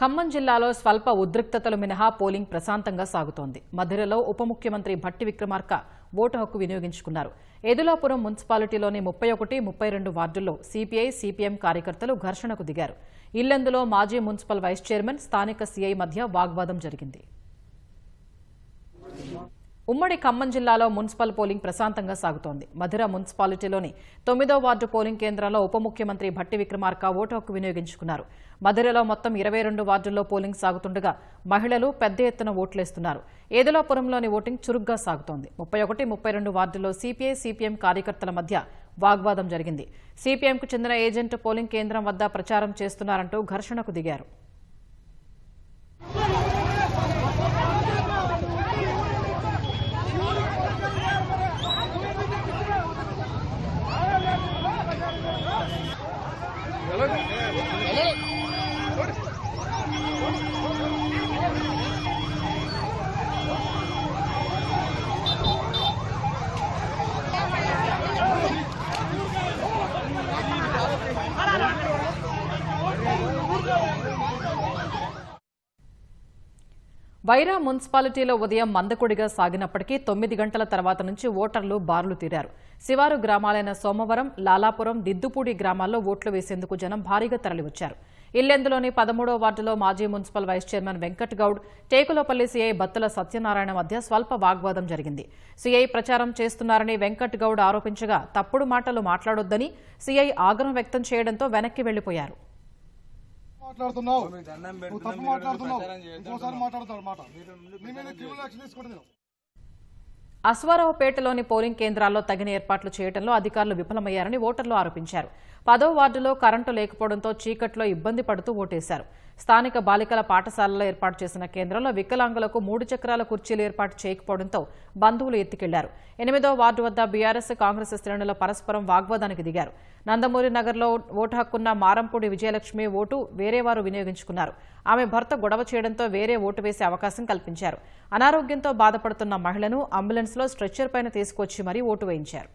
ఖమ్మం జిల్లాలో స్వల్ప ఉద్రిక్తతలు మినహా పోలింగ్ ప్రశాంతంగా సాగుతోంది. మధురలో ఉప ముఖ్యమంత్రి భట్టి విక్రమార్క ఓటు హక్కు వినియోగించుకున్నారు. ఎదులాపురం మున్సిపాలిటీలోని ముప్పై ఒకటి ముప్పై రెండు వార్డుల్లో సిపిఐ సిపిఎం కార్యకర్తలు ఘర్షణకు దిగారు. ఇల్లందులో మాజీ మున్సిపల్ వైస్ చైర్మన్ స్థానిక సీఐ మధ్య వాగ్వాదం జరిగింది. ఉమ్మడి ఖమ్మం జిల్లాలో మున్సిపల్ పోలింగ్ ప్రశాంతంగా సాగుతోంది. మధుర మున్సిపాలిటీలోని తొమ్మిదో వార్డు పోలింగ్ కేంద్రంలో ఉప ముఖ్యమంత్రి భట్టి విక్రమార్క ఓటు హక్కు వినియోగించుకున్నారు. మధురలో మొత్తం ఇరవై రెండు వార్డుల్లో పోలింగ్ సాగుతుండగా మహిళలు పెద్ద ఎత్తున ఓట్లేస్తున్నారు. ఏదలాపురంలోని ఓటింగ్ చురుగ్గా సాగుతోంది. ముప్పై ఒకటి ముప్పై రెండు వార్డుల్లో సిపిఐ సిపిఎం కార్యకర్తల మధ్య వాగ్వాదం జరిగింది. సిపిఎంకు చెందిన ఏజెంట్ పోలింగ్ కేంద్రం వద్ద ప్రచారం చేస్తున్నారంటూ ఘర్షణకు దిగారు. Hallo. వైరా మున్సిపాలిటీలో ఉదయం మందకొడిగా సాగినప్పటికీ తొమ్మిది గంటల తర్వాత నుంచి ఓటర్లు బారులు తీరారు. శివారు గ్రామాలైన సోమవరం లాలాపురం దిద్దుపూడి గ్రామాల్లో ఓట్లు వేసేందుకు జనం భారీగా తరలివచ్చారు. ఇల్లెందులోని పదమూడో వార్డులో మాజీ municipal vice chairman Venkat Goud Tekulapalli CI Battula Satyanarayana మధ్య స్వల్ప వాగ్వాదం జరిగింది. సీఐ ప్రచారం చేస్తున్నారని వెంకట్ గౌడ్ ఆరోపించగా తప్పుడు మాటలు మాట్లాడొద్దని సీఐ ఆగ్రహం వ్యక్తం చేయడంతో వెనక్కి వెళ్ళిపోయారు మాట్లాడుతున్నావు? నువ్వు తప్పు మాట్లాడుతున్నావు? ఇంకోసారి మాట్లాడతావు మాట. మీరు ముందు క్రిమినల్ యాక్షన్ తీసుకుంటే నేను అశ్వారావుపేటలోని పోలింగ్ కేంద్రాల్లో తగిన ఏర్పాట్లు చేయడంలో అధికారులు విఫలమయ్యారని ఓటర్లు ఆరోపించారు. పదో వార్డులో కరెంటు లేకపోవడంతో చీకట్లో ఇబ్బంది పడుతూ ఓటేశారు. స్థానిక బాలికల పాఠశాలలో ఏర్పాటు చేసిన కేంద్రంలో వికలాంగులకు మూడు చక్రాల కుర్చీలు ఏర్పాటు చేయకపోవడంతో బంధువులు ఎత్తికెళ్ళారు. ఎనిమిదో వార్డు వద్ద బీఆర్ఎస్ కాంగ్రెస్ శ్రేణుల పరస్పరం వాగ్వాదానికి దిగారు. నందమూరి నగర్లో ఓటు హక్కున్న మారంపూడి విజయలక్ష్మి ఓటు వేరేవారు వినియోగించుకున్నారు. ఆమె భర్త గొడవ చేయడంతో వేరే ఓటు వేసే అవకాశం కల్పించారు. అనారోగ్యంతో బాధపడుతున్న మహిళను అంబులెన్స్ లో స్ట్రెచ్చర్ పైన తీసుకొచ్చి మరీ ఓటు వేయించారు.